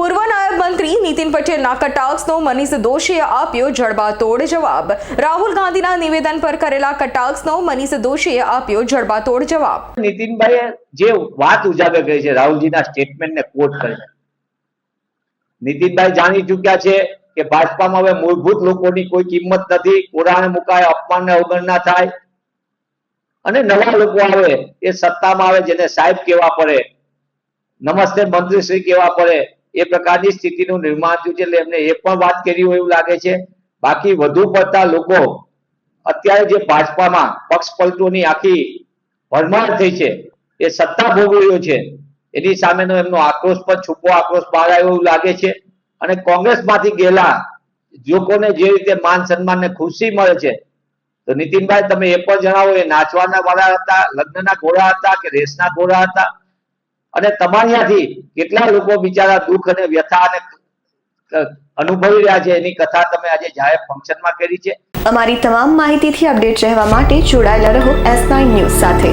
પૂર્વ નાયબ મંત્રી નીતિન પટેલના કટાક્ષનો મનીષ દોશીએ આપ્યો જડબાતોડ જવાબ. રાહુલ ગાંધીના નિવેદન પર કરેલા કટાક્ષનો મનીષ દોશીએ આપ્યો જડબાતોડ જવાબ. નીતિનભાઈએ જે વાત ઉજાગર કરી છે, રાહુલજીના સ્ટેટમેન્ટને કોટ કરીને નીતિનભાઈ જાણી ચૂક્યા છે કે ભાજપામાં હવે મૂળભૂત લોકોની કોઈ કિંમત નથી કોરાને મુકાય, અપમાનને અવગણના થાય. અને નવા લોકો આવે એ સત્તામાં આવે જેને સાહેબ કેવા પડે, નમસ્તે મંત્રીશ્રી કેવા પડે એ પ્રકારની સ્થિતિનું નિર્માણ થયું છે. એટલે એમને એ પણ વાત કરી હોય એવું લાગે છે. બાકી વધુ પડતા લોકો અત્યારે જે ભાજપામાં પક્ષ પલટોની આખી ભરમાર થઈ છે, એ સત્તા ભોગવ્યો છે. એની સામેનો એમનો આક્રોશ પણ છૂપો આક્રોશ બહાર આવ્યો એવું લાગે છે. અને કોંગ્રેસમાંથી ગયેલા લોકોને જે રીતે માન સન્માન ને ખુશી મળે છે, તો નીતિનભાઈ તમે એ પણ જણાવો, એ નાચવાના વાળા હતા, લગ્નના ઘોડા હતા કે રેસના ઘોડા હતા? અને તમારિયાથી કેટલા લોકો બિચારા દુઃખ અને વ્યથા અને અનુભવી રહ્યા છે? એની કથા તમે આજે જાહેર ફંક્શનમાં કરી છે. અમારી તમામ માહિતીથી અપડેટ રહેવા માટે જોડાયેલા રહો એસ ન્યૂઝ સાથે.